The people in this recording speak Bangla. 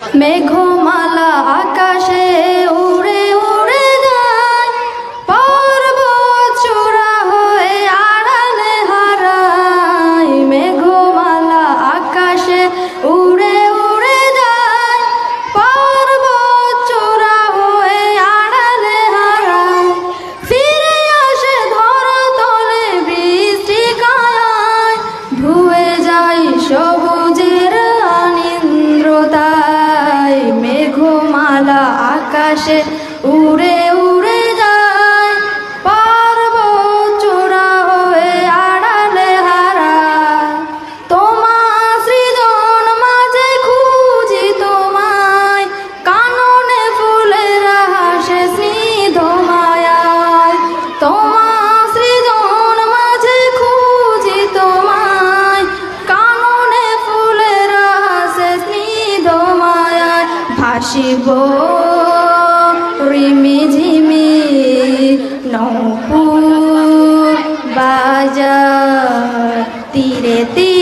মেঘমালা আকাশে আকাশে উড়ে উড়ে যায়। পর্বত চূড়া হয়ে আড়ালে হারায় তোমার সৃজন মাঝে খুঁজি তোমায়। কাননে ফুলের হাসে স্নিধ মায়ায়। তোমার সৃজন মাঝে খুঁজি তোমায়। কাননে ফুলের হাসে স্নিধ মায়ায়। ভাসিব বাজার তীরে তীরে